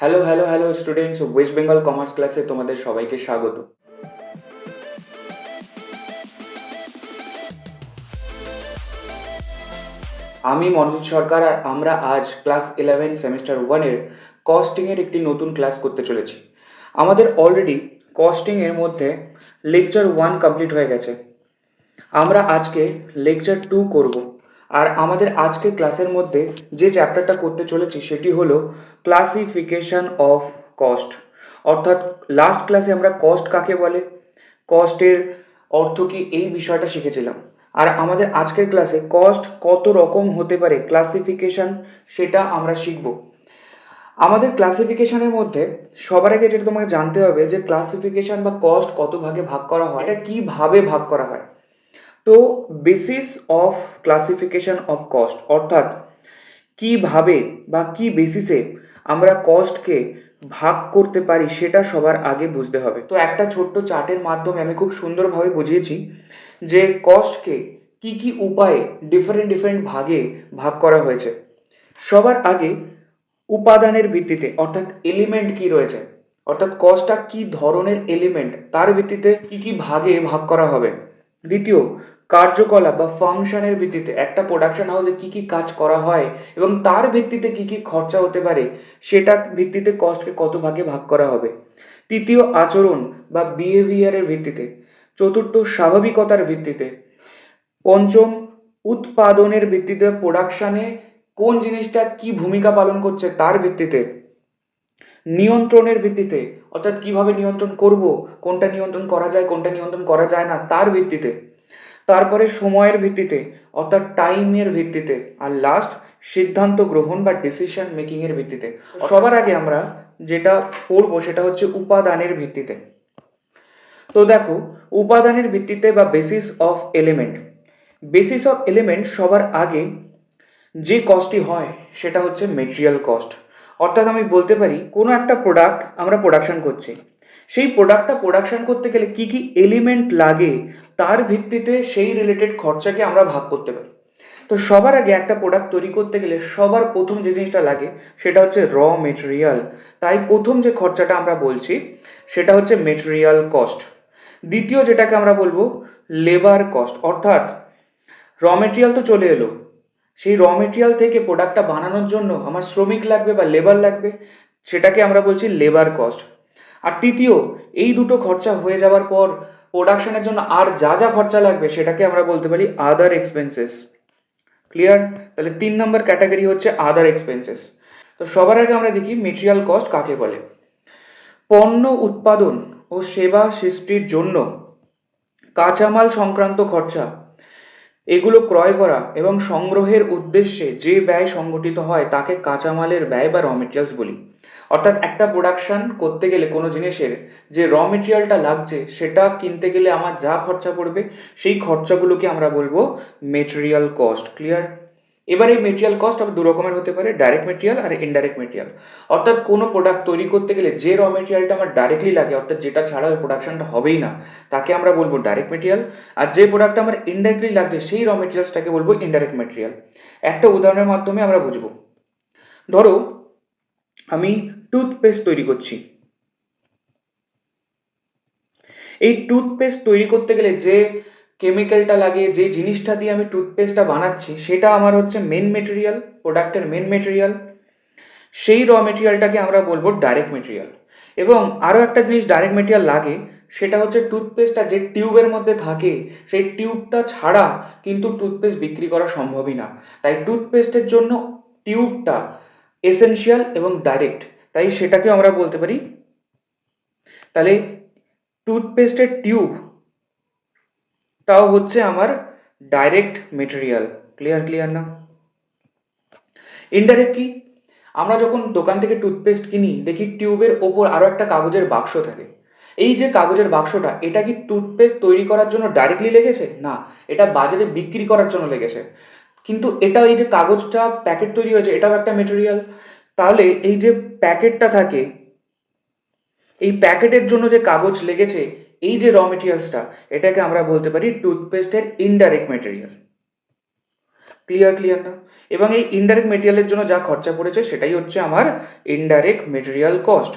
Hello hello hello students West Bengal commerce ক্লাসে তোমাদের সবাইকে স্বাগত। আমি মনোজিৎ সরকার আর আমরা আজ ক্লাস ইলেভেন সেমিস্টার ওয়ানের কস্টিংয়ের একটি নতুন ক্লাস করতে চলেছি। আমাদের অলরেডি কস্টিংয়ের মধ্যে লেকচার ওয়ান কমপ্লিট হয়ে গেছে। আমরা আজকে লেকচার টু করব। আর আমাদের আজকে ক্লাসের মধ্যে যে চ্যাপ্টারটা করতে চলেছি সেটি হলো ক্লাসিফিকেশন অফ কস্ট অর্থাৎ লাস্ট ক্লাসে আমরা কস্ট কাকে বলে? কস্টের অর্থ কি? এই বিষয়টা শিখেছিলাম। আর আমাদের আজকের ক্লাসে কস্ট কত রকম হতে পারে? ক্লাসিফিকেশন সেটা আমরা শিখব। আমাদের ক্লাসিফিকেশনের মধ্যে সবার আগে যেটা তোমাকে জানতে হবে যে ক্লাসিফিকেশন বা কস্ট কত ভাগে ভাগ করা হয়, এটা কীভাবে ভাগ করা হয়? তো basis of classification of cost অর্থাৎ কীভাবে বা কি বেসিসে আমরা কস্টকে ভাগ করতে পারি সেটা সবার আগে বুঝতে হবে। তো একটা ছোট্ট চার্টের মাধ্যমে আমি খুব সুন্দরভাবে বুঝিয়েছি যে কস্টকে কি কি উপায়ে ডিফারেন্ট ডিফারেন্ট ভাগে ভাগ করা হয়েছে। সবার আগে উপাদানের ভিত্তিতে, অর্থাৎ এলিমেন্ট কি রয়েছে, অর্থাৎ কস্টটা কি ধরনের এলিমেন্ট তার ভিত্তিতে কি কি ভাগে ভাগ করা হবে। দ্বিতীয় কার্যকলাপ বা ফাংশনের ভিত্তিতে একটা প্রোডাকশন হাউসে কি কি কাজ করা হয় এবং তার ভিত্তিতে কি কি খরচা হতে পারে সেটার ভিত্তিতে কস্টকে কত ভাগে ভাগ করা হবে। তৃতীয় আচরণ বা বিহেভিয়ারের ভিত্তিতে। চতুর্থ স্বাভাবিকতার ভিত্তিতে। পঞ্চম উৎপাদনের ভিত্তিতে প্রোডাকশানে কোন জিনিসটা কি ভূমিকা পালন করছে তার ভিত্তিতে। নিয়ন্ত্রণের ভিত্তিতে, অর্থাৎ কীভাবে নিয়ন্ত্রণ করব, কোনটা নিয়ন্ত্রণ করা যায়, কোনটা নিয়ন্ত্রণ করা যায় না, তার ভিত্তিতে। তারপরে সময়ের ভিত্তিতে অর্থাৎ টাইমের ভিত্তিতে আর লাস্ট সিদ্ধান্ত গ্রহণ বা ডিসিশন মেকিংয়ের ভিত্তিতে। সবার আগে আমরা যেটা পড়ব সেটা হচ্ছে উপাদানের ভিত্তিতে। তো দেখো উপাদানের ভিত্তিতে বা basis of element basis of element সবার আগে যে কস্টটি হয় সেটা হচ্ছে মেটেরিয়াল কস্ট অর্থাৎ আমি বলতে পারি কোনো একটা প্রোডাক্ট আমরা প্রোডাকশন করছি। সেই প্রোডাক্টটা প্রোডাকশন করতে গেলে কি কি এলিমেন্ট লাগে, তার ভিত্তিতে সেই রিলেটেড খরচাকে আমরা ভাগ করতে পারি। তো সবার আগে একটা প্রোডাক্ট তৈরি করতে গেলে সবার প্রথম যে জিনিসটা লাগে, সেটা হচ্ছে র মেটেরিয়াল তাই প্রথম যে খরচাটা আমরা বলছি, সেটা হচ্ছে মেটেরিয়াল কস্ট দ্বিতীয় যেটাকে আমরা বলব লেবার কস্ট অর্থাৎ র মেটেরিয়াল তো চলে এলো। সেই র মেটেরিয়াল থেকে প্রোডাক্টটা বানানোর জন্য আমার শ্রমিক লাগবে বা লেবার লাগবে, সেটাকে আমরা বলছি লেবার কস্ট আর তৃতীয়, এই দুটো খরচা হয়ে যাওয়ার পর প্রোডাকশনের জন্য আর যা যা খরচা লাগবে সেটাকে আমরা বলতে পারি আদার এক্সপেন্সেস ক্লিয়ার তাহলে তিন নম্বর ক্যাটাগরি হচ্ছে আদার এক্সপেন্সেস তো সবার আগে আমরা দেখি মেটেরিয়াল কস্ট কাকে বলে। পণ্য উৎপাদন ও সেবা সৃষ্টির জন্য কাঁচামাল সংক্রান্ত খরচা, এগুলো ক্রয় করা এবং সংগ্রহের উদ্দেশ্যে যে ব্যয় সংগঠিত হয় তাকে কাঁচামালের ব্যয় বা র মেটেরিয়ালস বলি। অর্থাৎ একটা প্রোডাকশান করতে গেলে কোনো জিনিসের যে র মেটেরিয়ালটা লাগছে, সেটা কিনতে গেলে আমার যা খরচা পড়বে, সেই খরচাগুলোকে আমরা বলব মেটেরিয়াল কস্ট ক্লিয়ার এবার এই মেটেরিয়াল কস্ট আবার দু রকমের হতে পারে ডাইরেক্ট মেটেরিয়াল আর ইনডাইরেক্ট মেটেরিয়াল অর্থাৎ কোনো প্রোডাক্ট তৈরি করতে গেলে যে র মেটেরিয়ালটা আমার ডাইরেক্টলি লাগে, অর্থাৎ যেটা ছাড়া ওই প্রোডাকশনটা হবেই না, তাকে আমরা বলব ডাইরেক্ট মেটেরিয়াল আর যে প্রোডাক্টটা আমার ইনডাইরেক্টলি লাগছে, সেই র মেটেরিয়ালসটাকে বলব ইনডাইরেক্ট মেটেরিয়াল একটা উদাহরণের মাধ্যমে আমরা বুঝব। ধরো, আমি টুথপেস্ট তৈরি করছি। এই টুথপেস্ট তৈরি করতে গেলে যে কেমিক্যালটা লাগে, যে জিনিসটা দিয়ে আমি টুথপেস্টটা বানাচ্ছি, সেটা আমার হচ্ছে মেন মেটেরিয়াল প্রোডাক্টের মেন মেটেরিয়াল সেই র মেটেরিয়ালটাকে আমরা বলব ডাইরেক্ট মেটেরিয়াল এবং আরও একটা জিনিস ডাইরেক্ট মেটেরিয়াল লাগে, সেটা হচ্ছে টুথপেস্টটা যে টিউবের মধ্যে থাকে, সেই টিউবটা ছাড়া কিন্তু টুথপেস্ট বিক্রি করা সম্ভবই না। তাই টুথপেস্টের জন্য টিউবটা এসেনশিয়াল এবং ডাইরেক্ট তাই সেটাকে আমরা বলতে পারি, তাহলে টুথপেস্টের টিউব টাও হচ্ছে আমার ডাইরেক্ট মেটেরিয়াল ক্লিয়ার ক্লিয়ার না? ইনডাইরেক্ট কি? আমরা যখন দোকান থেকে টুথপেস্ট কিনি, দেখি টিউবের ওপর আরও একটা কাগজের বাক্স থাকে। এই যে কাগজের বাক্সটা, এটা কি টুথপেস্ট তৈরি করার জন্য ডাইরেক্টলি লেগেছে? না, এটা বাজারে বিক্রি করার জন্য লেগেছে। কিন্তু এটা এই যে কাগজটা প্যাকেট তৈরি হয়েছে, এটাও একটা মেটেরিয়াল তাহলে এই যে প্যাকেটটা থাকে, এই প্যাকেটের জন্য যে কাগজ লেগেছে, এই যে র মেটেরিয়ালসটা এটাকে আমরা বলতে পারি টুথপেস্টের ইনডাইরেক্ট মেটেরিয়াল ক্লিয়ার ক্লিয়ার না। এবং এই ইনডাইরেক্ট মেটেরিয়ালের জন্য যা খরচা পড়েছে, সেটাই হচ্ছে আমার ইনডাইরেক্ট মেটেরিয়াল কস্ট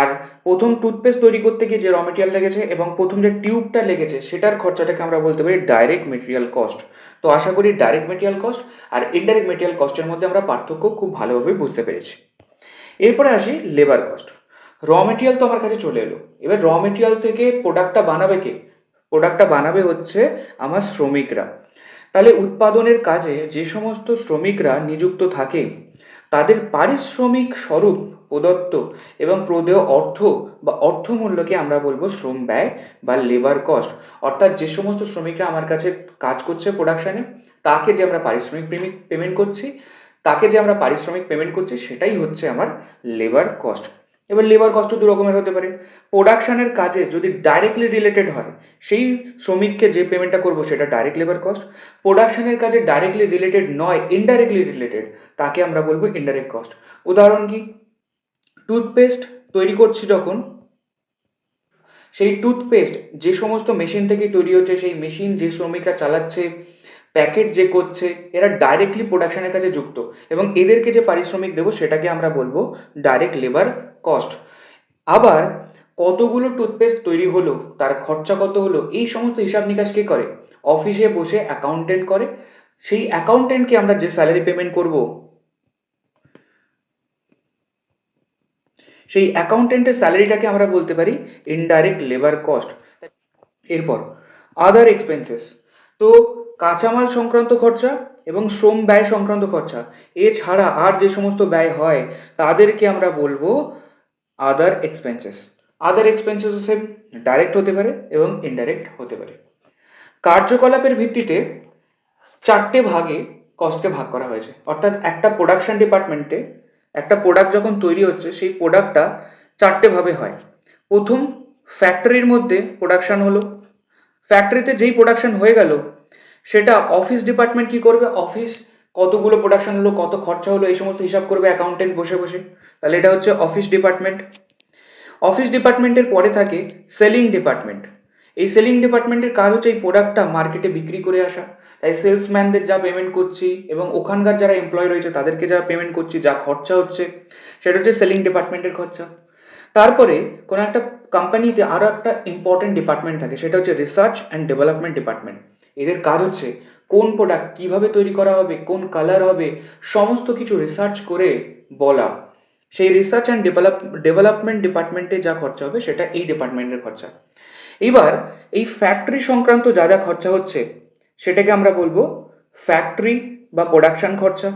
আর প্রথম টুথপেস্ট তৈরি করতে গিয়ে যে র মেটেরিয়াল লেগেছে এবং প্রথম যে টিউবটা লেগেছে, সেটার খরচাটাকে আমরা বলতে পারি ডাইরেক্ট মেটেরিয়াল কস্ট তো আশা করি ডাইরেক্ট মেটেরিয়াল কস্ট আর ইনডাইরেক্ট মেটেরিয়াল কস্টের মধ্যে আমরা পার্থক্য খুব ভালোভাবে বুঝতে পেরেছি। এরপরে আসি লেবার কস্ট র মেটেরিয়াল তো আমার কাছে চলে এলো। এবার র মেটেরিয়াল থেকে প্রোডাক্টটা বানাবে কে? প্রোডাক্টটা বানাবে হচ্ছে আমার শ্রমিকরা। তাহলে উৎপাদনের কাজে যে সমস্ত শ্রমিকরা নিযুক্ত থাকে, তাদের পারিশ্রমিক স্বরূপ প্রদত্ত এবং প্রদেয় অর্থ বা অর্থমূল্যকে আমরা বলব শ্রম ব্যয় বা লেবার কস্ট অর্থাৎ যে সমস্ত শ্রমিকরা আমার কাছে কাজ করছে প্রোডাকশানে তাকে যে আমরা পারিশ্রমিক পেমেন্ট করছি, তাকে যে আমরা পারিশ্রমিক পেমেন্ট করছি, সেটাই হচ্ছে আমার লেবার কস্ট এবার লেবার কস্ট দু রকমের হতে পারে। প্রোডাকশানের কাজে যদি ডাইরেক্টলি রিলেটেড হয়, সেই শ্রমিককে যে পেমেন্টটা করব সেটা ডাইরেক্ট লেবার কস্ট প্রোডাকশানের কাজে ডাইরেক্টলি রিলেটেড নয় ইনডাইরেক্টলি রিলেটেড তাকে আমরা বলব ইনডাইরেক্ট কস্ট উদাহরণ কি? টুথপেস্ট তৈরি করছি যখন, সেই টুথপেস্ট যে সমস্ত মেশিন থেকে তৈরি হচ্ছে, সেই মেশিন যে শ্রমিকরা চালাচ্ছে প্যাকেট যে করছে, এরা ডাইরেক্টলি প্রোডাকশনের কাছে যুক্ত। এবং এদেরকে যে পারিশ্রমিক দেবো, সেটাকে আমরা বলব ডাইরেক্ট লেবার কস্ট আবার কতগুলো টুথপেস্ট তৈরি হলো, তার খরচা কত হলো, এই সমস্ত হিসাব নিকাশ কে করে? অফিসে বসে অ্যাকাউন্টেন্ট করে। সেই অ্যাকাউন্টেন্টকে আমরা যে স্যালারি পেমেন্ট করব, সেই অ্যাকাউন্টেন্টের স্যালারিটাকে আমরা বলতে পারি ইনডাইরেক্ট লেবার কস্ট এরপর আদার এক্সপেন্সেস তো কাঁচামাল সংক্রান্ত খরচা এবং শ্রম ব্যয় সংক্রান্ত খরচা। এছাড়া আর যে সমস্ত ব্যয় হয়, তাদেরকে আমরা বলব other expenses other expenses same direct হতে পারে এবং ইনডাইরেক্ট হতে পারে। কার্যকলাপের ভিত্তিতে চারটে ভাগে কস্টকে ভাগ করা হয়েছে। অর্থাৎ একটা প্রোডাকশন ডিপার্টমেন্টে একটা প্রোডাক্ট যখন তৈরি হচ্ছে, সেই প্রোডাক্টটা চারটে ভাবে হয়। প্রথম ফ্যাক্টরির মধ্যে প্রোডাকশান হলো। ফ্যাক্টরিতে যেই প্রোডাকশন হয়ে গেল সেটা অফিস ডিপার্টমেন্ট কি করবে? অফিস কতগুলো প্রোডাকশন হলো, কত খরচা হলো, এই সমস্ত হিসাব করবে অ্যাকাউন্টেন্ট বসে বসে। তাহলে এটা হচ্ছে অফিস ডিপার্টমেন্ট অফিস ডিপার্টমেন্টের পরে থাকে সেলিং ডিপার্টমেন্ট এই সেলিং ডিপার্টমেন্টের কাজ হচ্ছে এই প্রোডাক্টটা মার্কেটে বিক্রি করে আসা। তাই সেলসম্যানদের যা পেমেন্ট করছি এবং ওখানকার যারা এমপ্লয় রয়েছে, তাদেরকে যা পেমেন্ট করছি, যা খরচা হচ্ছে, সেটা হচ্ছে সেলিং ডিপার্টমেন্টের খরচা। তারপরে কোনো একটা কোম্পানিতে আরও একটা ইম্পর্টেন্ট ডিপার্টমেন্ট থাকে, সেটা হচ্ছে রিসার্চ অ্যান্ড ডেভেলপমেন্ট ডিপার্টমেন্ট এদের কাজ হচ্ছে কোন প্রোডাক্ট কীভাবে তৈরি করা হবে, কোন কালার হবে, সমস্ত কিছু রিসার্চ করে বলা। সেই রিসার্চ অ্যান্ড ডেভেলপ ডেভেলপমেন্ট ডিপার্টমেন্টে যা খরচা হবে সেটা এই ডিপার্টমেন্টের খরচা। এবার এই ফ্যাক্টরি সংক্রান্ত যা যা খরচা হচ্ছে, সেটাকে আমরা বলব ফ্যাক্টরি বা প্রোডাকশন খরচা।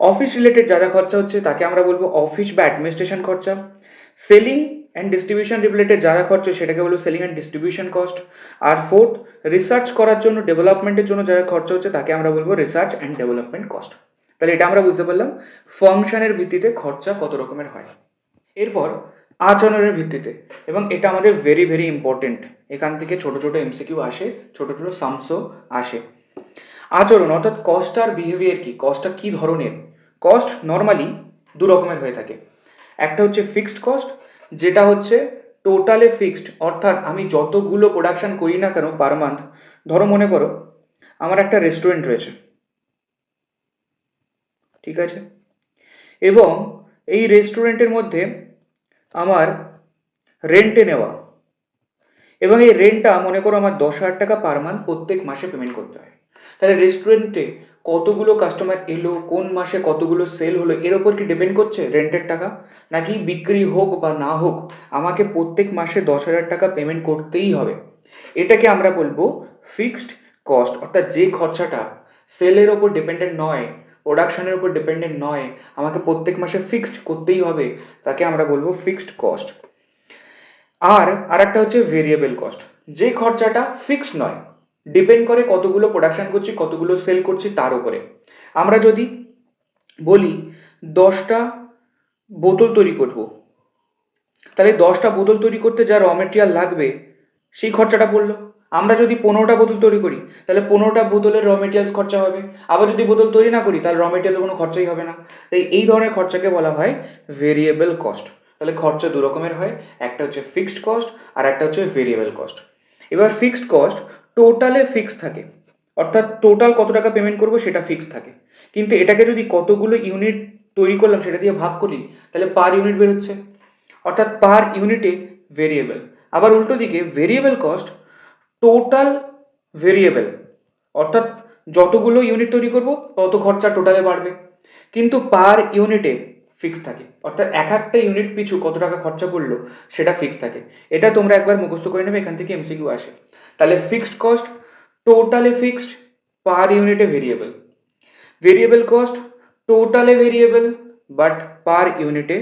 অফিস রিলেটেড যা যা খরচা হচ্ছে, তাকে আমরা বলব অফিস বা অ্যাডমিনিস্ট্রেশন খরচা। সেলিং অ্যান্ড ডিস্ট্রিবিউশন রিলেটেড যা যা খরচা সেটাকে বলব সেলিং অ্যান্ড ডিস্ট্রিবিউশন কস্ট আর ফোর্থ রিসার্চ করার জন্য ডেভেলপমেন্টের জন্য যা যা খরচা হচ্ছে তাকে আমরা বলব রিসার্চ অ্যান্ড ডেভেলপমেন্ট কস্ট তাহলে এটা আমরা বুঝতে পারলাম ফাংশনের ভিত্তিতে খরচা কত রকমের হয়। এরপর, আচরণের ভিত্তিতে, এবং এটা আমাদের ভেরি ভেরি ইম্পর্টেন্ট এখান থেকে ছোট ছোট এমসিকিউ আসে, ছোট ছোট সামসও আসে। আচরণ, অর্থাৎ কস্ট আর বিহেভিয়ার কি? কস্টটা কী ধরনের? কস্ট নর্মালি দু রকমের হয়ে থাকে। একটা হচ্ছে ফিক্সড কস্ট যেটা হচ্ছে টোটালে ফিক্সড অর্থাৎ আমি যতগুলো প্রোডাকশন করি না কেন পার মান্থ ধরো মনে করো, আমার একটা রেস্টুরেন্ট রয়েছে। ঠিক আছে? এবং এই রেস্টুরেন্টের মধ্যে আমার রেন্টে নেওয়া। এবং এই রেন্টটা মনে করো আমার দশ হাজার টাকা পার মান্থ প্রত্যেক মাসে পেমেন্ট করতে হয়। তাহলে রেস্টুরেন্টে কতগুলো কাস্টমার এলো, কোন মাসে কতগুলো সেল হলো, এর ওপর কি ডিপেন্ড করছে রেন্টের টাকা? নাকি বিক্রি হোক বা না হোক, আমাকে প্রত্যেক মাসে দশ হাজার টাকা পেমেন্ট করতেই হবে। এটাকে আমরা বলব ফিক্সড কস্ট অর্থাৎ যে খরচাটা সেলের ওপর ডিপেন্ডেন্ট নয় প্রোডাকশনের উপর ডিপেন্ডেন্ট নয়, আমাকে প্রত্যেক মাসে ফিক্সড করতেই হবে, তাকে আমরা বলব ফিক্সড কস্ট আর আরেকটা হচ্ছে ভেরিয়েবল কস্ট যে খরচাটা ফিক্সড নয় ডিপেন্ড করে কতগুলো প্রোডাকশন করছি, কতগুলো সেল করছি তার উপরে। আমরা যদি বলি দশটা বোতল তৈরি করব, তাহলে দশটা বোতল তৈরি করতে যা র মেটেরিয়াল লাগবে, সেই খরচাটা পড়ল। আমরা যদি পনেরোটা বোতল তৈরি করি, তাহলে পনেরোটা বোতলের র মেটেরিয়ালস খরচা হবে। আবার যদি বোতল তৈরি না করি, তাহলে র মেটেরিয়ালের কোনো খরচাই হবে না। তাই এই ধরনের খরচাকে বলা হয় ভেরিয়েবল কস্ট তাহলে খরচা দু রকমের হয়, একটা হচ্ছে ফিক্সড কস্ট আর একটা হচ্ছে ভেরিয়েবল কস্ট এবার ফিক্সড কস্ট টোটালে ফিক্সড থাকে। অর্থাৎ টোটাল কত টাকা পেমেন্ট করব সেটা ফিক্স থাকে। কিন্তু এটাকে যদি কতগুলো ইউনিট তৈরি করলাম সেটা দিয়ে ভাগ করি, তাহলে পার ইউনিট বেরোচ্ছে। অর্থাৎ পার ইউনিটে ভেরিয়েবল আবার উল্টো দিকে ভেরিয়েবল কস্ট টোটাল ভেরিয়েবল অর্থাৎ যতগুলো ইউনিট তৈরি করব, তত খরচা টোটালে বাড়বে। কিন্তু পার ইউনিটে ফিক্স থাকে। অর্থাৎ এক একটা ইউনিট পিছু কত টাকা খরচা পড়ল সেটা ফিক্স থাকে। এটা তোমরা একবার মুখস্থ করে নেবে, এখান থেকে এমসিকিউ আসে। তাহলে ফিক্সড কস্ট টোটালে ফিক্সড পার ইউনিটে ভেরিয়েবল ভেরিয়েবল কস্ট টোটালে ভেরিয়েবল বাট পার ইউনিটে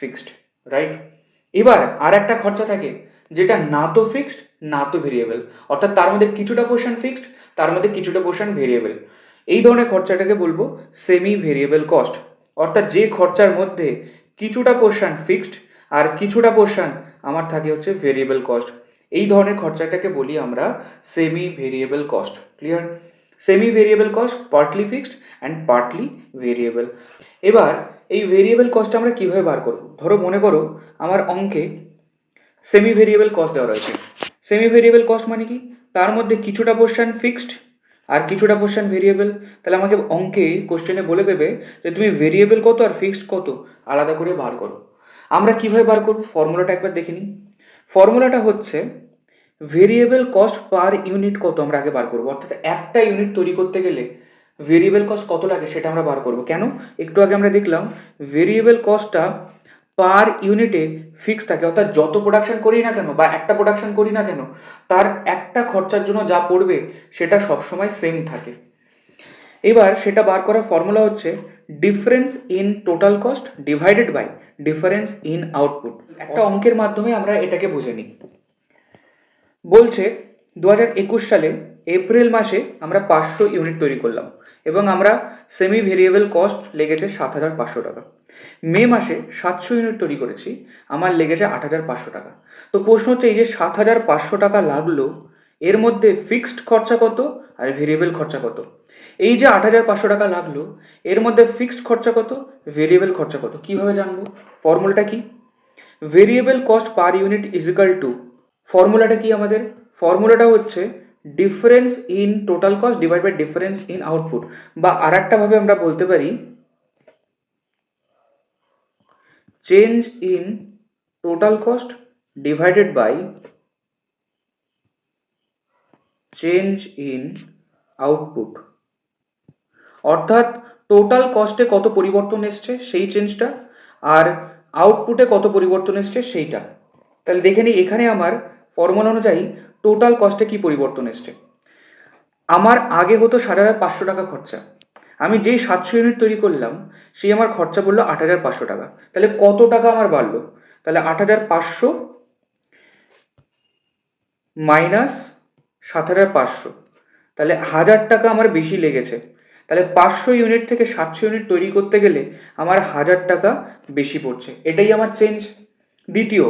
ফিক্সড রাইট এবার আর একটা খরচা থাকে, যেটা না তো ফিক্সড না তো ভেরিয়েবল অর্থাৎ তার মধ্যে কিছুটা পোর্শন ফিক্সড তার মধ্যে কিছুটা পোর্শন ভেরিয়েবল এই ধরনের খরচাটাকে বলব সেমি ভেরিয়েবল কস্ট অর্থাৎ যে খরচার মধ্যে কিছুটা পোর্শন ফিক্সড আর কিছুটা পোর্শন আমার থাকে হচ্ছে ভেরিয়েবল কস্ট এই ধরনের খরচাটাকে বলি আমরা semi variable cost clear semi variable cost partly fixed and partly variable এবার এই ভেরিয়েবল কস্ট আমরা কীভাবে বার করব? ধরো মনে করো আমার অঙ্কে সেমি ভেরিয়েবল কস্ট দেওয়া রয়েছে। সেমি ভেরিয়েবল কস্ট মানে কি? তার মধ্যে কিছুটা পোর্শন ফিক্সড আর কিছুটা পোর্শন ভেরিয়েবল তাহলে আমাকে অঙ্কে কোশ্চেনে বলে দেবে যে তুমি ভেরিয়েবল কত আর ফিক্সড কত? আলাদা করে বার করো। আমরা কীভাবে বার করব? ফর্মুলাটা একবার দেখে নিই। ফর্মুলাটা হচ্ছে ভেরিয়েবল কস্ট পার ইউনিট কত আমরা আগে বার করব। অর্থাৎ একটা ইউনিট তৈরি করতে গেলে ভেরিয়েবল কস্ট কত লাগে সেটা আমরা বার করব। কেন? একটু আগে আমরা দেখলাম ভেরিয়েবল কস্টটা পার ইউনিটে ফিক্স থাকে। অর্থাৎ যত প্রোডাকশন করি না কেন বা একটা প্রোডাকশন করি না কেন, তার একটা খরচার জন্য যা পড়বে সেটা সবসময় সেম থাকে। এবার সেটা বার করার ফর্মুলা হচ্ছে difference in total cost divided by difference in output একটা অঙ্কের মাধ্যমে আমরা এটাকে বুঝে নিই। বলছে দু হাজার একুশ সালে এপ্রিল মাসে আমরা পাঁচশো ইউনিট তৈরি করলাম এবং আমরা সেমি ভেরিয়েবল কস্ট লেগেছে সাত হাজার পাঁচশো টাকা। মে মাসে সাতশো ইউনিট তৈরি করেছি, আমার লেগেছে আট হাজার পাঁচশো টাকা। তো প্রশ্ন হচ্ছে, এই যে সাত হাজার পাঁচশো টাকা লাগল, এর মধ্যে ফিক্সড খরচা কত আর ভেরিয়েবল খরচা কত? এই যে আট হাজার পাঁচশো টাকা লাগল, এর মধ্যে ফিক্সড খরচা কত ভেরিয়েবল খরচা কত? কীভাবে জানব? ফর্মুলাটা কি? Variable cost per unit is equal to ফর্মুলাটা কি আমাদের? ফর্মুলাটা হচ্ছে difference in total cost divide by difference in output বা আর ভাবে আমরা বলতে পারি change in total cost divided by change in output অর্থাৎ টোটাল কস্টে কত পরিবর্তন এসছে? সেই চেঞ্জটা আর আউটপুটে কত পরিবর্তন এসছে সেইটা। তাহলে দেখে নিই, এখানে আমার ফর্মুলা অনুযায়ী টোটাল কস্টে কি পরিবর্তন এসছে। আমার আগে হতো সাত হাজার পাঁচশো টাকা খরচা। আমি যেই সাতশো ইউনিট তৈরি করলাম, সেই আমার খরচা পড়ল আট হাজার পাঁচশো টাকা। তাহলে কত টাকা আমার বাড়লো? তাহলে আট হাজার পাঁচশো মাইনাস সাত হাজার পাঁচশো। তাহলে হাজার টাকা আমার বেশি লেগেছে। তাহলে পাঁচশো ইউনিট থেকে সাতশো ইউনিট তৈরি করতে গেলে আমার হাজার টাকা বেশি পড়ছে। এটাই আমার চেঞ্জ দ্বিতীয়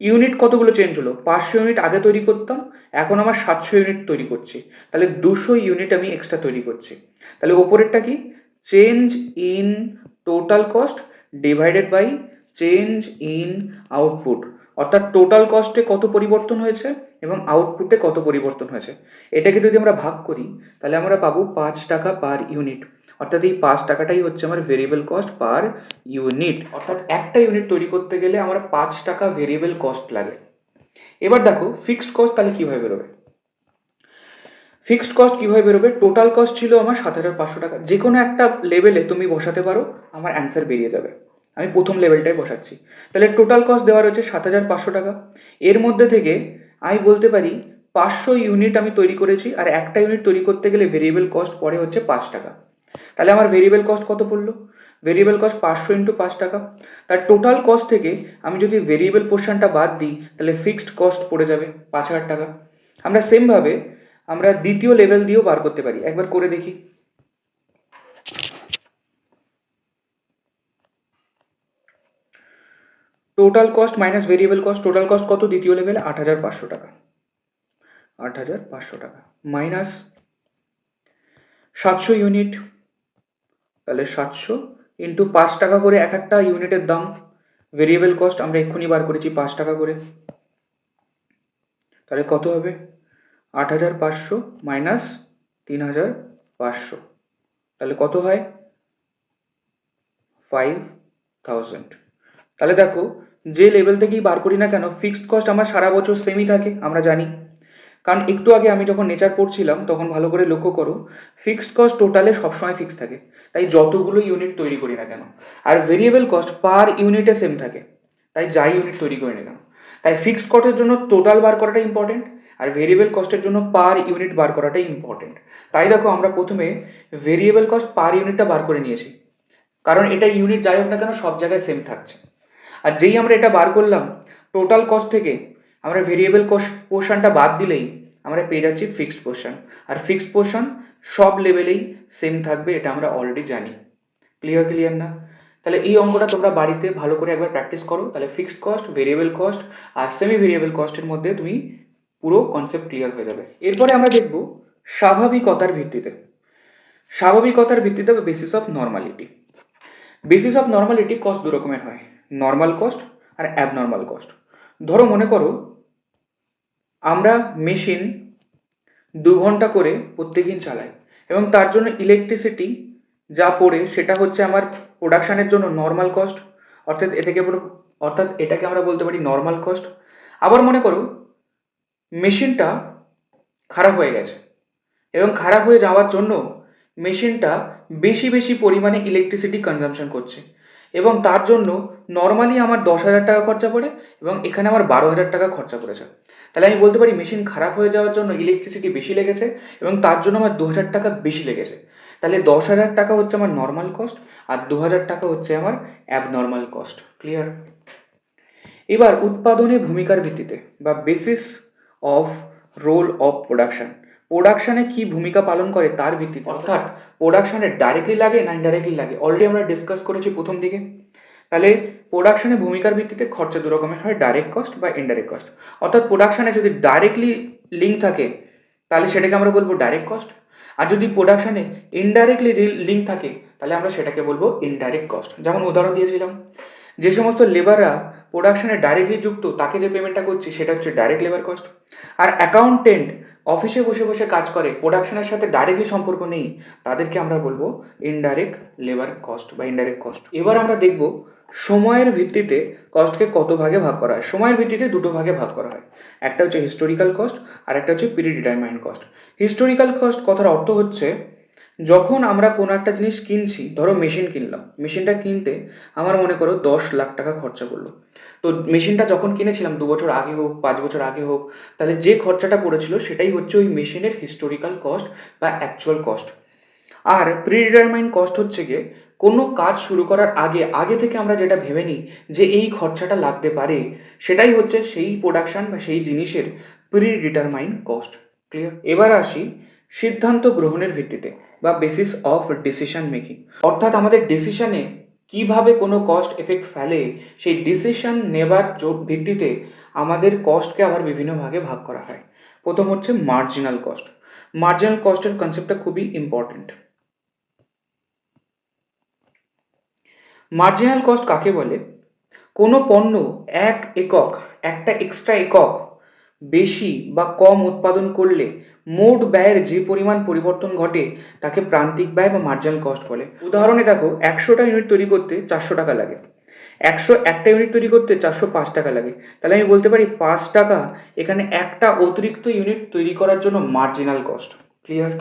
ইউনিট কতগুলো চেঞ্জ হলো? পাঁচশো ইউনিট আগে তৈরি করতাম, এখন আমার সাতশো ইউনিট তৈরি করছি। তাহলে দুশো ইউনিট আমি এক্সট্রা তৈরি করছি। তাহলে ওপরেরটা কি? Change in total cost divided by change in output অর্থাৎ টোটাল কস্টে কত পরিবর্তন হয়েছে? এবং আউটপুটে কত পরিবর্তন হয়েছে? এটাকে যদি আমরা ভাগ করি, তাহলে আমরা পাবো পাঁচ টাকা পার ইউনিট অর্থাৎ এই পাঁচ টাকাটাই হচ্ছে আমার ভেরিয়েবল কস্ট পার ইউনিট অর্থাৎ একটা ইউনিট তৈরি করতে গেলে আমার পাঁচ টাকা ভেরিয়েবল কস্ট লাগে। এবার দেখো ফিক্সড কস্ট তাহলে কীভাবে বেরোবে? ফিক্সড কস্ট কীভাবে বেরোবে? টোটাল কস্ট ছিল আমার সাত হাজার পাঁচশো টাকা। যে কোনো একটা লেভেলে তুমি বসাতে পারো, আমার অ্যান্সার বেরিয়ে যাবে। আমি প্রথম লেভেলটাই বসাচ্ছি। তাহলে টোটাল কস্ট দেওয়া রয়েছে সাত হাজার পাঁচশো টাকা। এর মধ্যে থেকে আমি বলতে পারি পাঁচশো ইউনিট আমি তৈরি করেছি আর একটা ইউনিট তৈরি করতে গেলে ভেরিয়েবল কস্ট পরে হচ্ছে পাঁচ টাকা। তাহলে আমার ভেরিয়েবল কস্ট কত পড়ল? ভেরিয়েবল কস্ট পাঁচশো ইন্টু পাঁচ টাকা। তার টোটাল কস্ট থেকে আমি যদি ভেরিয়েবল পোর্শনটা বাদ দিই, তাহলে ফিক্সড কস্ট পড়ে যাবে পাঁচ হাজার টাকা। আমরা সেমভাবে আমরা দ্বিতীয় লেভেল দিয়েও বার করতে পারি। একবার করে দেখি। Total cost minus variable cost total cost কত? দ্বিতীয় লেভেলে আট হাজার পাঁচশো টাকা। আট হাজার পাঁচশো টাকা। মাইনাস সাতশো ইউনিট তাহলে সাতশো ইন্টু পাঁচ টাকা করে এক একটা ইউনিটের দাম। ভেরিয়েবল কস্ট আমরা এক্ষুনি বার করেছি পাঁচ টাকা করে। তাহলে কত হবে? আট হাজার পাঁচশো মাইনাস তিন হাজার পাঁচশো। তাহলে কত হয়? ফাইভ থাউজেন্ড তাহলে দেখো, যে লেভেল থেকেই বার করি না কেন ফিক্সড কস্ট আমার সারা বছর সেমই থাকে, আমরা জানি। কারণ একটু আগে আমি যখন নেচার পড়ছিলাম, তখন ভালো করে লক্ষ্য করো ফিক্সড কস্ট টোটালে সবসময় ফিক্স থাকে। তাই যতগুলো ইউনিট তৈরি করি না কেন, আর ভেরিয়েবল কস্ট পার ইউনিটে সেম থাকে। তাই যাই ইউনিট তৈরি করি না কেন। তাই ফিক্সড কস্টের জন্য টোটাল বার করাটা ইম্পর্টেন্ট আর ভেরিয়েবল কস্টের জন্য পার ইউনিট বার করাটাই ইম্পর্টেন্ট তাই দেখো, আমরা প্রথমে ভেরিয়েবল কস্ট পার ইউনিটটা বার করে নিয়েছি। কারণ এটা ইউনিট যাই হোক না কেন, সব জায়গায় সেম থাকছে। আর যেই আমরা এটা বার করলাম টোটাল কস্ট থেকে আমরা ভেরিয়েবল কস্ট পোর্শনটা বাদ দিলেই আমরা পেয়ে যাচ্ছি ফিক্সড পোর্শন আর ফিক্সড পোর্শন সব লেভেলেই সেম থাকবে, এটা আমরা অলরেডি জানি। ক্লিয়ার ক্লিয়ার না? তাহলে এই অঙ্কটা তোমরা বাড়িতে ভালো করে একবার প্র্যাকটিস করো। তাহলে ফিক্সড কস্ট ভেরিয়েবল কস্ট আর সেমি ভেরিয়েবল কস্টের মধ্যে তুমি পুরো কনসেপ্ট ক্লিয়ার হয়ে যাবে। এরপরে আমরা দেখব স্বাভাবিকতার ভিত্তিতে। স্বাভাবিকতার ভিত্তিতে basis of normality basis of normality cost দু রকমের হয়। নর্মাল কস্ট আর অ্যাবনর্মাল কস্ট ধরো মনে করো, আমরা মেশিন দু ঘণ্টা করে প্রত্যেকদিন চালাই এবং তার জন্য ইলেকট্রিসিটি যা পড়ে সেটা হচ্ছে আমার প্রোডাকশানের জন্য নর্মাল কস্ট অর্থাৎ এ থেকে পুরো অর্থাৎ এটাকে আমরা বলতে পারি নর্মাল কস্ট আবার মনে করো মেশিনটা খারাপ হয়ে গেছে এবং খারাপ হয়ে যাওয়ার জন্য মেশিনটা বেশি বেশি পরিমাণে ইলেকট্রিসিটি কনজামশন করছে। এবং তার জন্য নর্মালি আমার দশ হাজার টাকা খরচা পড়ে এবং এখানে আমার বারো হাজার টাকা খরচা পড়েছে। তাহলে আমি বলতে পারি মেশিন খারাপ হয়ে যাওয়ার জন্য ইলেকট্রিসিটি বেশি লেগেছে এবং তার জন্য আমার দু হাজার টাকা বেশি লেগেছে। তাহলে দশ হাজার টাকা হচ্ছে আমার নর্মাল কস্ট আর দু হাজার টাকা হচ্ছে আমার অ্যাবনর্মাল কস্ট ক্লিয়ার এবার উৎপাদনে ভূমিকার ভিত্তিতে বা basis of role of production প্রোডাকশানে কি ভূমিকা পালন করে তার ভিত্তিতে? অর্থাৎ প্রোডাকশানে ডাইরেক্টলি লাগে না ইনডাইরেক্টলি লাগে? অলরেডি আমরা ডিসকাস করেছি প্রথম দিকে। তাহলে প্রোডাকশানে ভূমিকার ভিত্তিতে খরচা দু রকমের হয় ডাইরেক্ট কস্ট বা ইনডাইরেক্ট কস্ট অর্থাৎ প্রোডাকশানে যদি ডাইরেক্টলি লিঙ্ক থাকে তাহলে সেটাকে আমরা বলব ডাইরেক্ট কস্ট আর যদি প্রোডাকশানে ইনডাইরেক্টলি লিঙ্ক থাকে তাহলে আমরা সেটাকে বলব ইনডাইরেক্ট কস্ট যেমন উদাহরণ দিয়েছিলাম যে সমস্ত লেবাররা প্রোডাকশানে ডাইরেক্টলি যুক্ত তাকে যে পেমেন্টটা করছি সেটা হচ্ছে ডাইরেক্ট লেবার কস্ট আর অ্যাকাউন্টেন্ট অফিসে বসে বসে কাজ করে প্রোডাকশনের সাথে ডাইরেক্টলি সম্পর্ক নেই, তাদেরকে আমরা বলব ইনডাইরেক্ট লেবার কস্ট বা ইনডাইরেক্ট কস্ট এবার আমরা দেখব সময়ের ভিত্তিতে কস্টকে কত ভাগে ভাগ করা হয়। সময়ের ভিত্তিতে দুটো ভাগে ভাগ করা হয়। একটা হচ্ছে হিস্টোরিক্যাল কস্ট আর একটা হচ্ছে পিরিডিটারমাইন কস্ট হিস্টোরিক্যাল কস্ট কথার অর্থ হচ্ছে যখন আমরা কোনো একটা জিনিস কিনছি, ধরো মেশিন কিনলাম, মেশিনটা কিনতে আমার মনে করো দশ লাখ টাকা খরচা করল তো মেশিনটা যখন কিনেছিলাম, দু বছর আগে হোক, পাঁচ বছর আগে হোক, তাহলে যে খরচাটা পড়েছিল সেটাই হচ্ছে ওই মেশিনের হিস্টোরিক্যাল কস্ট বা অ্যাকচুয়াল কস্ট আর প্রিডিটারমাইন কস্ট হচ্ছে গিয়ে কোনো কাজ শুরু করার আগে আগে থেকে আমরা যেটা ভেবে নিই যে এই খরচাটা লাগতে পারে, সেটাই হচ্ছে সেই প্রোডাকশান বা সেই জিনিসের প্রিডিটারমাইন কস্ট ক্লিয়ার এবার আসি সিদ্ধান্ত গ্রহণের ভিত্তিতে। বা বেসিস অফ ডিসিশন মেকিং অর্থাৎ আমাদের ডিসিশনে কীভাবে কোনো কস্ট এফেক্ট ফেলে, সেই ডিসিশন নেবার ভিত্তিতে আমাদের কস্টকে আবার বিভিন্ন ভাগে ভাগ করা হয়। প্রথম হচ্ছে মার্জিনাল কস্ট মার্জিনাল কস্টের কনসেপ্টটা খুবই ইম্পর্ট্যান্ট মার্জিনাল কস্ট কাকে বলে? কোনো পণ্য এক একক, একটা এক্সট্রা একক বেশি বা কম উৎপাদন করলে মোট ব্যয়ের যে পরিমাণ পরিবর্তন ঘটে, তাকে প্রান্তিক ব্যয় বা মার্জিনাল কস্ট বলে। উদাহরণে দেখো, একশোটা ইউনিট তৈরি করতে চারশো টাকা লাগে। একশো একটা ইউনিট তৈরি করতে চারশো পাঁচ টাকা লাগে। তাহলে আমি বলতে পারি পাঁচ টাকা এখানে একটা অতিরিক্ত ইউনিট তৈরি করার জন্য মার্জিনাল কস্ট ক্লিয়ার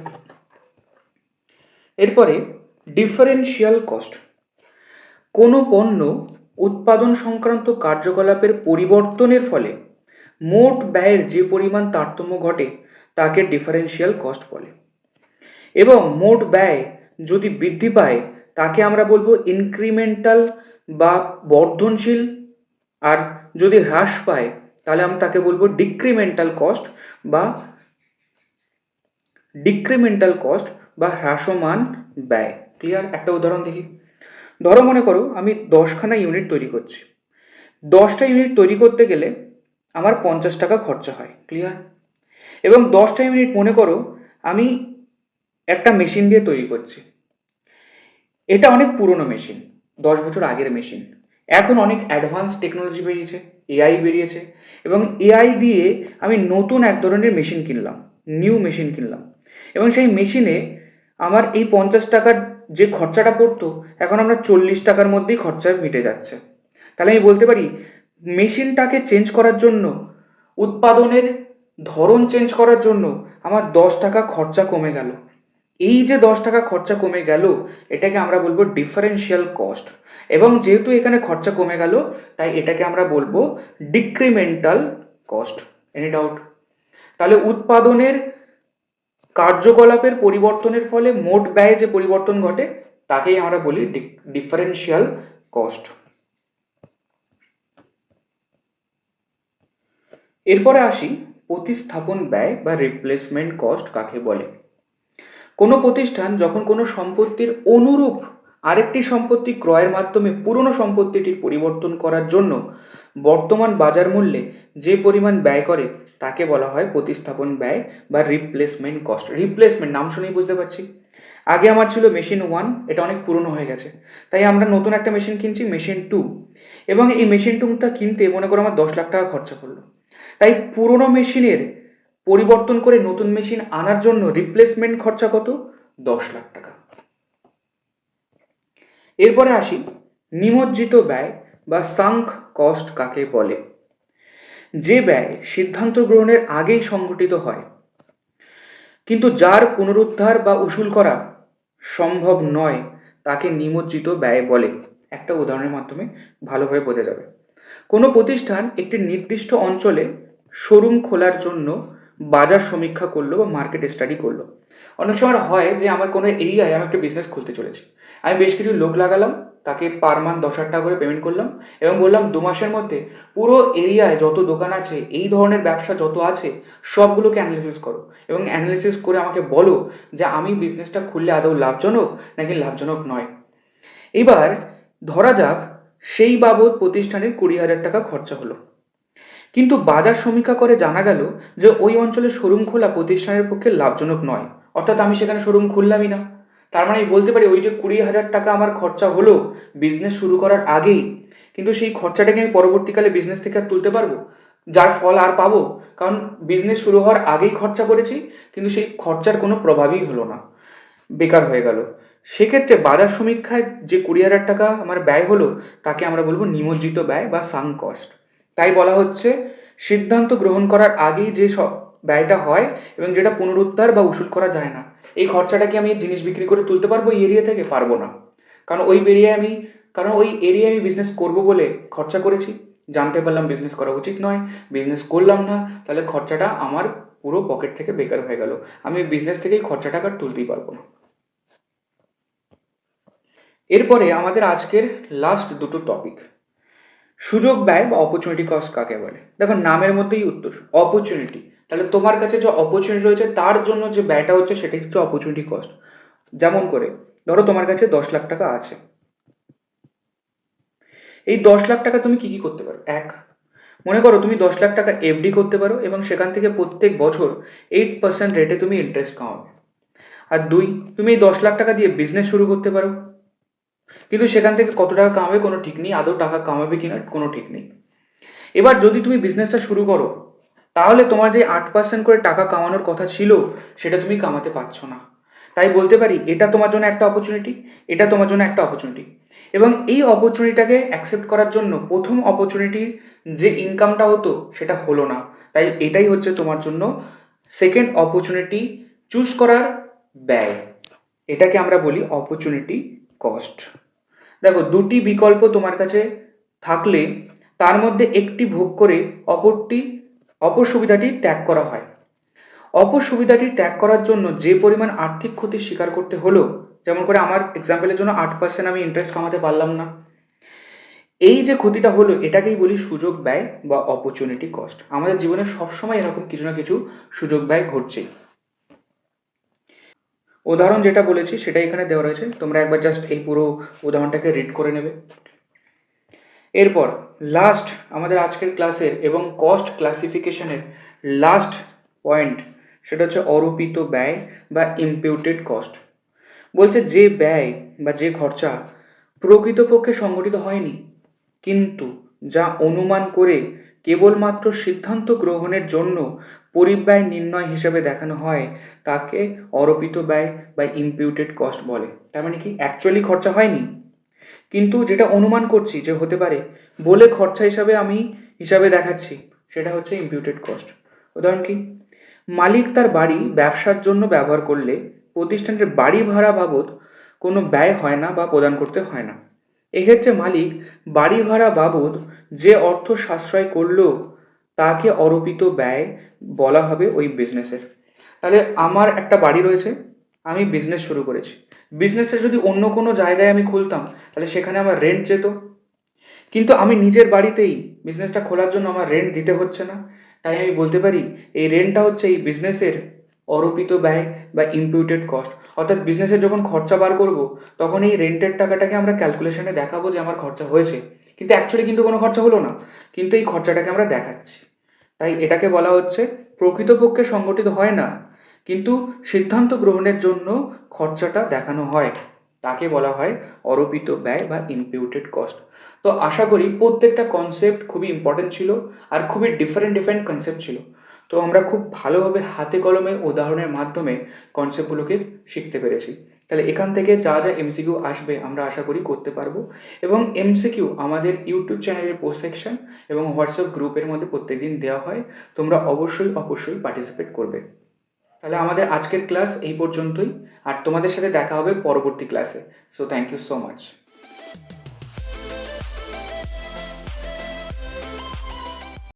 এরপরে ডিফারেন্সিয়াল কস্ট কোনো পণ্য উৎপাদন সংক্রান্ত কার্যকলাপের পরিবর্তনের ফলে মোট ব্যয়ের যে পরিমাণ তারতম্য ঘটে, তাকে ডিফারেন্সিয়াল কস্ট বলে। এবং মোট ব্যয় যদি বৃদ্ধি পায়, তাকে আমরা বলব ইনক্রিমেন্টাল বা বর্ধনশীল। আর যদি হ্রাস পায়, তাহলে আমরা তাকে বলব ডিক্রিমেন্টাল কস্ট বা ডিক্রিমেন্টাল কস্ট বা হ্রাসমান ব্যয়। ক্লিয়ার একটা উদাহরণ দেখি। ধরো মনে করো আমি দশখানা ইউনিট তৈরি করছি। দশটা ইউনিট তৈরি করতে গেলে আমার পঞ্চাশ টাকা খরচা হয় ক্লিয়ার এবং দশটা ইউনিট মনে করো, আমি একটা মেশিন দিয়ে তৈরি করছি। এটা অনেক পুরনো মেশিন দশ বছর আগের মেশিন এখন অনেক অ্যাডভান্স টেকনোলজি বেরিয়েছে এআই বেরিয়েছে এবং এআই দিয়ে আমি নতুন এক ধরনের মেশিন কিনলাম নিউ মেশিন কিনলাম। এবং সেই মেশিনে আমার এই পঞ্চাশ টাকার যে খরচাটা পড়তো, এখন আমরা চল্লিশ টাকার মধ্যেই খরচা মিটে যাচ্ছে। তাহলে আমি বলতে পারি মেশিনটাকে চেঞ্জ করার জন্য, উৎপাদনের ধরন চেঞ্জ করার জন্য আমার দশ টাকা খরচা কমে গেল। এই যে দশ টাকা খরচা কমে গেল, এটাকে আমরা বলব ডিফারেন্সিয়াল কস্ট এবং যেহেতু এখানে খরচা কমে গেল, তাই এটাকে আমরা বলব ডিক্রিমেন্টাল কস্ট এনি ডাউট তাহলে উৎপাদনের কার্যকলাপের পরিবর্তনের ফলে মোট ব্যয়ে যে পরিবর্তন ঘটে, তাকেই আমরা বলি ডিফারেন্সিয়াল কস্ট এরপরে আসি প্রতিস্থাপন ব্যয় বা রিপ্লেসমেন্ট কস্ট কাকে বলে। কোনো প্রতিষ্ঠান যখন কোনো সম্পত্তির অনুরূপ আরেকটি সম্পত্তি ক্রয়ের মাধ্যমে পুরনো সম্পত্তিটির পরিবর্তন করার জন্য বর্তমান বাজার মূল্যে যে পরিমাণ ব্যয় করে তাকে বলা হয় প্রতিস্থাপন ব্যয় বা রিপ্লেসমেন্ট কস্ট রিপ্লেসমেন্ট নাম শুনেই বুঝতে পারছি। আগে আমার ছিল মেশিন ওয়ান এটা অনেক পুরনো হয়ে গেছে। তাই আমরা নতুন একটা মেশিন কিনছি মেশিন টু এবং এই মেশিন টুটা কিনতে মনে করো আমার দশ লাখ টাকা খরচা করল তাই পুরনো মেশিনের পরিবর্তন করে নতুন মেশিন আনার জন্য রিপ্লেসমেন্ট খরচা কত? দশ লাখ টাকা। এরপরে আসি, নিমজ্জিত ব্যয় বা সাঙ্ক কস্ট কাকে বলে? যে ব্যয় সিদ্ধান্ত গ্রহণের আগেই সংঘটিত হয়, কিন্তু যার পুনরুদ্ধার বা উসুল করা সম্ভব নয়, তাকে নিমজ্জিত ব্যয় বলে। একটা উদাহরণের মাধ্যমে ভালোভাবে বোঝা যাবে। কোনো প্রতিষ্ঠান একটি নির্দিষ্ট অঞ্চলে শোরুম খোলার জন্য বাজার সমীক্ষা করল বা মার্কেট স্টাডি করল। অনেক সময় হয় যে আমার কোনো এরিয়ায় আমি একটা বিজনেস খুলতে চলেছি। আমি বেশ কিছু লোক লাগালাম, তাকে পার মান্থ দশ হাজার টাকা করে পেমেন্ট করলাম এবং বললাম, দু মাসের মধ্যে পুরো এরিয়ায় যত দোকান আছে, এই ধরনের ব্যবসা যত আছে, সবগুলোকে অ্যানালিসিস করো এবং অ্যানালিসিস করে আমাকে বলো যে আমি বিজনেসটা খুললে আদৌ লাভজনক নাকি লাভজনক নয়। এবার ধরা যাক সেই বাবদ প্রতিষ্ঠানের কুড়ি হাজার টাকা খরচা হলো। কিন্তু বাজার সমীক্ষা করে জানা গেল যে ওই অঞ্চলে শোরুম খোলা প্রতিষ্ঠানের পক্ষে লাভজনক নয়। অর্থাৎ আমি সেখানে শোরুম খুললামই না। তার মানে বলতে পারি ওই যে কুড়ি হাজার টাকা আমার খরচা হলো বিজনেস শুরু করার আগেই। কিন্তু সেই খরচাটাকে আমি পরবর্তীকালে বিজনেস থেকে আর তুলতে পারব? যার ফল আর পাবো? কারণ বিজনেস শুরু হওয়ার আগেই খরচা করেছি, কিন্তু সেই খরচার কোনো প্রভাবই হলো না। বেকার হয়ে গেল। সেক্ষেত্রে বাজার সমীক্ষায় যে কুড়ি হাজার টাকা আমার ব্যয় হলো, তাকে আমরা বলব নিমজ্জিত ব্যয় বা সাং কস্ট তাই বলা হচ্ছে, সিদ্ধান্ত গ্রহণ করার আগেই যে ব্যয়টা হয় এবং যেটা পুনরুদ্ধার বা উসুল করা যায় না, এই খরচাটা কি আমি জিনিস বিক্রি করে তুলতে পারব, এই এরিয়া থেকে পারব না। কারণ ওই এরিয়ায় আমি, কারণ ওই এরিয়ায় আমি বিজনেস করব বলে খরচা করেছি। জানতে পারলাম বিজনেস করা উচিত নয় বিজনেস করলাম না, তাহলে খরচাটা আমার পুরো পকেট থেকে বেকার হয়ে গেল। আমি বিজনেস থেকেই খরচা টাকা তুলতেই পারব না। এরপরে আমাদের আজকের লাস্ট দুটো টপিক সুযোগ ব্যয় বা অপরচুনিটি কস্ট কাকে বলে? দেখো, নামের মধ্যেই উত্তর অপরচুনিটি তাহলে তোমার কাছে যে অপরচুনিটি রয়েছে, তার জন্য যে ব্যয়টা হচ্ছে, সেটাই হচ্ছে অপরচুনিটি কস্ট যেমন করে, ধরো তোমার কাছে দশ লাখ টাকা আছে। এই দশ লাখ টাকা তুমি কি কি করতে পারো? এক, মনে করো তুমি দশ লাখ টাকা এফডি করতে পারো এবং সেখান থেকে প্রত্যেক বছর এইট পার্সেন্ট রেটে তুমি ইন্টারেস্ট কামাবে। আর দুই, তুমি এই দশ লাখ টাকা দিয়ে বিজনেস শুরু করতে পারো। কিন্তু সেখান থেকে কত টাকা কামাবে কোনো ঠিক নেই, আদৌ টাকা কামাবে কিনা কোনো ঠিক নেই। এবার যদি তুমি বিজনেসটা শুরু করো, তাহলে তোমার যে আট পার্সেন্ট করে টাকা কামানোর কথা ছিল, সেটা তুমি কামাতে পারছ না। তাই বলতে পারি, এটা তোমার জন্য একটা অপরচুনিটি এটা তোমার জন্য একটা অপরচুনিটি এবং এই অপরচুনিটিটাকে অ্যাকসেপ্ট করার জন্য প্রথম অপরচুনিটির যে ইনকামটা হতো, সেটা হলো না। তাই এটাই হচ্ছে তোমার জন্য সেকেন্ড অপরচুনিটি চুজ করার ব্যয়। এটাকে আমরা বলি অপরচুনিটি কস্ট দেখো, দুটি বিকল্প তোমার কাছে থাকলে তার মধ্যে একটি ভোগ করে অপরটি, অপর সুবিধাটি ত্যাগ করা হয়। অপর সুবিধাটি ত্যাগ করার জন্য যে পরিমাণ আর্থিক ক্ষতি স্বীকার করতে হলো, যেমন করে আমার এক্সাম্পলের জন্য আট পার্সেন্ট আমি ইন্টারেস্ট কামাতে পারলাম না। এই যে ক্ষতিটা হলো, এটাকেই বলি সুযোগ ব্যয় বা অপরচুনিটি কস্ট আমাদের জীবনে সবসময় এরকম কিছু না কিছু সুযোগ ব্যয় ঘটছেই। উদাহরণ যেটা বলেছি সেটা এখানে দেওয়া রয়েছে। তোমরা একবার জাস্ট এই পুরো উদাহরণটাকে রিড করে নেবে। এরপর লাস্ট আমাদের আজকের ক্লাসের এবং কস্ট ক্লাসিফিকেশনের লাস্ট পয়েন্ট সেটা হচ্ছে অরূপিত ব্যয় বা ইম্পিউটেড কস্ট বলছে যে ব্যয় বা যে খরচা প্রকৃতপক্ষে সংগঠিত হয়নি, কিন্তু যা অনুমান করে কেবলমাত্র সিদ্ধান্ত গ্রহণের জন্য পরিব্যয় নির্ণয় হিসেবে দেখানো হয়, তাকে অরোপিত ব্যয় বা ইম্পিউটেড কস্ট বলে। তার মানে কি অ্যাকচুয়ালি খরচা হয়নি? কিন্তু যেটা অনুমান করছি যে হতে পারে, বলে খরচা হিসাবে আমি হিসাবে দেখাচ্ছি, সেটা হচ্ছে ইম্পিউটেড কস্ট উদাহরণ কি, মালিক তার বাড়ি ব্যবসার জন্য ব্যবহার করলে প্রতিষ্ঠানের বাড়ি ভাড়া বাবদ কোনো ব্যয় হয় না বা প্রদান করতে হয় না। এক্ষেত্রে মালিক বাড়ি ভাড়া বাবদ যে অর্থ সাশ্রয় করল তাকে অরোপিত ব্যয় বলা হবে ওই বিজনেসের তাহলে আমার একটা বাড়ি রয়েছে, আমি বিজনেস শুরু করেছি। বিজনেসটা যদি অন্য কোনো জায়গায় আমি খুলতাম, তাহলে সেখানে আমার রেন্ট যেত। কিন্তু আমি নিজের বাড়িতেই বিজনেসটা খোলার জন্য আমার রেন্ট দিতে হচ্ছে না। তাই আমি বলতে পারি, এই রেন্টটা হচ্ছে এই বিজনেসের অরোপিত ব্যয় বা ইমপিউটেড কস্ট অর্থাৎ বিজনেসের যখন খরচা বার করব, তখন এই রেন্টের টাকাটাকে আমরা ক্যালকুলেশনে দেখাবো যে আমার খরচা হয়েছে। কিন্তু অ্যাকচুয়ালি কিন্তু কোনো খরচা হলো না। কিন্তু এই খরচাটাকে আমরা দেখাচ্ছি। তাই এটাকে বলা হচ্ছে প্রকৃতপক্ষে সংগঠিত হয় না, কিন্তু সিদ্ধান্ত গ্রহণের জন্য খরচাটা দেখানো হয়। তাকে বলা হয় অরোপিত ব্যয় বা ইনপিউটেড কস্ট তো আশা করি প্রত্যেকটা কনসেপ্ট খুবই ইম্পর্টেন্ট ছিল আর খুবই ডিফারেন্ট ডিফারেন্ট কনসেপ্ট ছিল। তো আমরা খুব ভালোভাবে হাতে কলমে উদাহরণের মাধ্যমে কনসেপ্টগুলোকে শিখতে পেরেছি। তাহলে এখান থেকে যা যা এমসিকিউ আসবে আমরা আশা করি করতে পারব। এবং এমসিকিউ আমাদের ইউটিউব চ্যানেলের পোস্ট সেকশন এবং হোয়াটসঅ্যাপ গ্রুপের মধ্যে প্রত্যেকদিন দেওয়া হয়। তোমরা অবশ্যই অবশ্যই পার্টিসিপেট করবে। তাহলে আমাদের আজকের ক্লাস এই পর্যন্তই। আর তোমাদের সাথে দেখা হবে পরবর্তী ক্লাসে so thank you so much